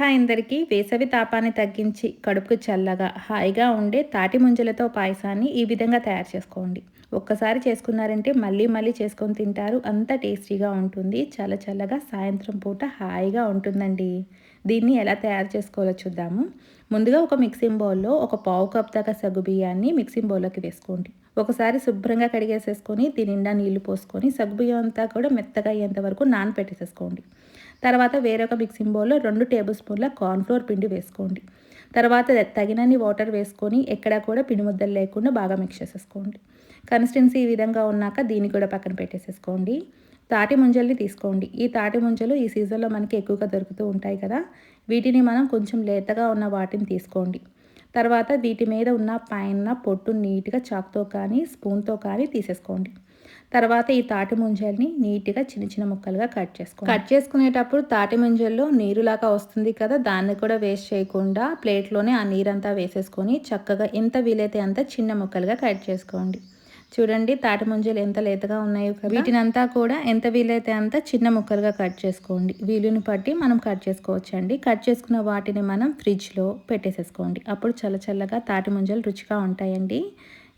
Hi అందరికీ వేసవి తాపాన్ని తగ్గించి కడుపుకు చల్లగా హాయిగా ఉండే తాటి ముంజలతో పాయసాన్ని ఈ విధంగా తయారు చేసుకోండి. ఒక్కసారి చేసుకున్నారంటే మళ్ళీ మళ్ళీ చేసుకొని తింటారు. అంత టేస్టీగా ఉంటుంది. చాలా చల్లగా సాయంత్రం పూట హాయిగా ఉంటుందండి. దీన్ని ఎలా తయారు చేసుకోవాలో చూద్దాము. ముందుగా ఒక మిక్సింగ్ బౌల్లో ఒక పావు కప్ దాకా సగ్గు బియ్యాన్ని మిక్సింగ్ బౌల్లోకి వేసుకోండి. ఒకసారి శుభ్రంగా కడిగేసేసుకొని దీని నిండా నీళ్ళు పోసుకొని సగ్గుబియ్యం అంతా కూడా మెత్తగా అయ్యేంత వరకు నానపెట్టేసేసుకోండి తర్వాత వేరొక మిక్సింగ్ బౌల్లో రెండు టేబుల్ స్పూన్ల కార్న్ఫ్లోర్ పిండి వేసుకోండి. తర్వాత తగినన్ని వాటర్ వేసుకొని ఎక్కడా కూడా పిండి ముద్దలు లేకుండా బాగా మిక్స్ చేసేసుకోండి. కన్సిస్టెన్సీ ఈ విధంగా ఉన్నాక దీన్ని కూడా పక్కన పెట్టేసేసుకోండి. తాటి ముంజల్ని తీసుకోండి. ఈ తాటి ముంజలు ఈ సీజన్లో మనకి ఎక్కువగా దొరుకుతూ ఉంటాయి కదా. వీటిని మనం కొంచెం లేతగా ఉన్న వాటిని తీసుకోండి. తర్వాత వీటి మీద ఉన్న పైన పొట్టు నీట్గా చాక్తో కానీ స్పూన్తో కానీ తీసేసుకోండి. తర్వాత ఈ తాటి ముంజల్ని నీట్గా చిన్న చిన్న ముక్కలుగా కట్ చేసుకోండి. కట్ చేసుకునేటప్పుడు తాటి ముంజల్లో నీరులాగా వస్తుంది కదా దాన్ని కూడా వేస్ట్ చేయకుండా ప్లేట్లోనే ఆ నీరంతా వేసేసుకొని చక్కగా ఎంత వీలైతే అంత చిన్న ముక్కలుగా కట్ చేసుకోండి. చూడండి తాటి ముంజలు ఎంత లేతగా ఉన్నాయో కదా. వీటినంతా కూడా ఎంత వీలైతే అంత చిన్న ముక్కలుగా కట్ చేసుకోండి. వీలుని బట్టి మనం కట్ చేసుకోవచ్చు అండి కట్ చేసుకున్న వాటిని మనం ఫ్రిడ్జ్లో పెట్టేసేసుకోండి. అప్పుడు చల్ల చల్లగా తాటి ముంజలు రుచిగా ఉంటాయండి.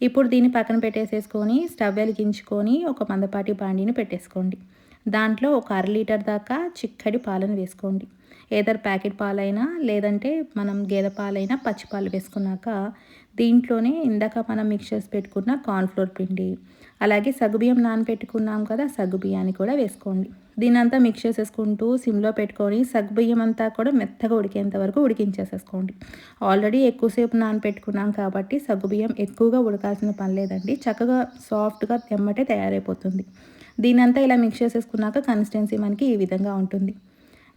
ఇప్పుడు దీన్ని పక్కన పెట్టేసేసుకొని స్టవ్ వెలిగించుకొని ఒక మందపాటి బాండిని పెట్టేసుకోండి. దాంట్లో ఒక అర లీటర్ దాకా చిక్కడి పాలను వేసుకోండి. ఏదర్ ప్యాకెట్ పాలైనా లేదంటే మనం గేదె పాలైనా పచ్చి పాలు వేసుకున్నాక దీంట్లోనే ఇందాక మనం మిక్స్ పెట్టుకున్న కార్న్ఫ్లోర్ పిండి అలాగే సగ్గుబియ్యం నానపెట్టుకున్నాం కదా సగ్గుబియ్యాన్ని కూడా వేసుకోండి. దీనంతా మిక్స్ చేసేసుకుంటూ సిమ్లో పెట్టుకొని సగ్గుబియ్యం అంతా కూడా మెత్తగా ఉడికేంత వరకు ఉడికించేసేసుకోండి. ఆల్రెడీ ఎక్కువసేపు నానపెట్టుకున్నాం కాబట్టి సగ్గుబియ్యం ఎక్కువగా ఉడకాల్సిన పని లేదండి. చక్కగా సాఫ్ట్గా తెమ్మటే తయారైపోతుంది. దీనంతా ఇలా మిక్స్ చేసేసుకున్నాక కన్సిస్టెన్సీ మనకి ఈ విధంగా ఉంటుంది.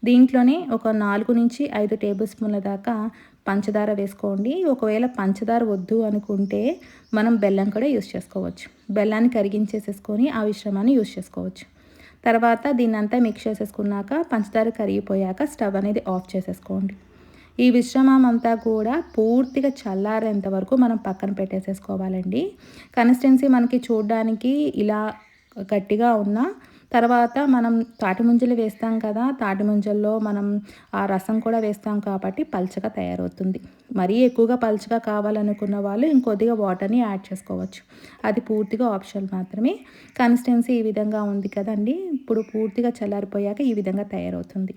దీంట్లోనే ఒక నాలుగు నుంచి ఐదు టేబుల్ స్పూన్ల దాకా పంచదార వేసుకోండి. ఒకవేళ పంచదార వద్దు అనుకుంటే మనం బెల్లం కూడా యూస్ చేసుకోవచ్చు. బెల్లాన్ని కరిగించేసేసుకొని ఆ విశ్రమాన్ని యూస్ చేసుకోవచ్చు. తర్వాత దీన్ని అంతా మిక్స్ చేసేసుకున్నాక పంచదార కరిగిపోయాక స్టవ్ అనేది ఆఫ్ చేసేసుకోండి. ఈ విశ్రమం అంతా కూడా పూర్తిగా చల్లారేంత వరకు మనం పక్కన పెట్టేసేసుకోవాలండి. కన్సిస్టెన్సీ మనకి చూడడానికి ఇలా గట్టిగా ఉన్న తర్వాత మనం తాటి ముంజలు వేస్తాం కదా తాటి ముంజల్లో మనం ఆ రసం కూడా వేస్తాం కాబట్టి పల్చగా తయారవుతుంది. మరీ ఎక్కువగా పల్చగా కావాలనుకున్న వాళ్ళు ఇంకొద్దిగా వాటర్ని యాడ్ చేసుకోవచ్చు. అది పూర్తిగా ఆప్షన్ మాత్రమే. కన్సిస్టెన్సీ ఈ విధంగా ఉంది కదండి. ఇప్పుడు పూర్తిగా చల్లారిపోయాక ఈ విధంగా తయారవుతుంది.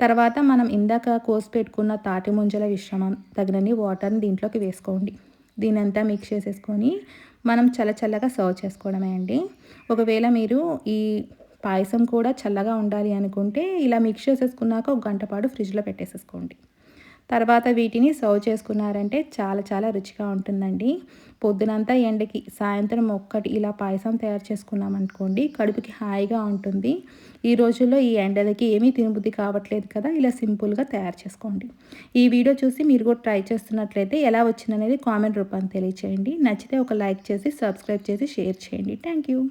తర్వాత మనం ఇందాక కోసి పెట్టుకున్న తాటి ముంజల విశ్రమం తగినన్ని వాటర్ని దీంట్లోకి వేసుకోండి. దీనంతా మిక్స్ చేసేసుకొని మనం చల్ల చల్లగా సర్వ్ చేసుకోవడమే అండి. ఒకవేళ మీరు ఈ పాయసం కూడా చల్లగా ఉండాలి అనుకుంటే ఇలా మిక్స్ చేసేసుకున్నాక ఒక గంట పాటు ఫ్రిడ్జ్లో పెట్టేసేసుకోండి. తర్వాత వీటిని సర్వ్ చేసుకున్నారంటే చాలా చాలా రుచిగా ఉంటుందండి. పొద్దునంతా ఎండకి సాయంత్రం ఒక్కటి ఇలా పాయసం తయారు చేసుకున్నాం అనుకోండి కడుపుకి హాయిగా ఉంటుంది. ఈ రోజుల్లో ఈ ఎండలకి ఏమీ తినబుద్ధి కావట్లేదు కదా ఇలా సింపుల్గా తయారు చేసుకోండి. ఈ వీడియో చూసి మీరు కూడా ట్రై చేస్తున్నట్లయితే ఎలా వచ్చిందనేది కామెంట్ రూపాన్ని తెలియచేయండి. నచ్చితే ఒక లైక్ చేసి సబ్స్క్రైబ్ చేసి షేర్ చేయండి. థ్యాంక్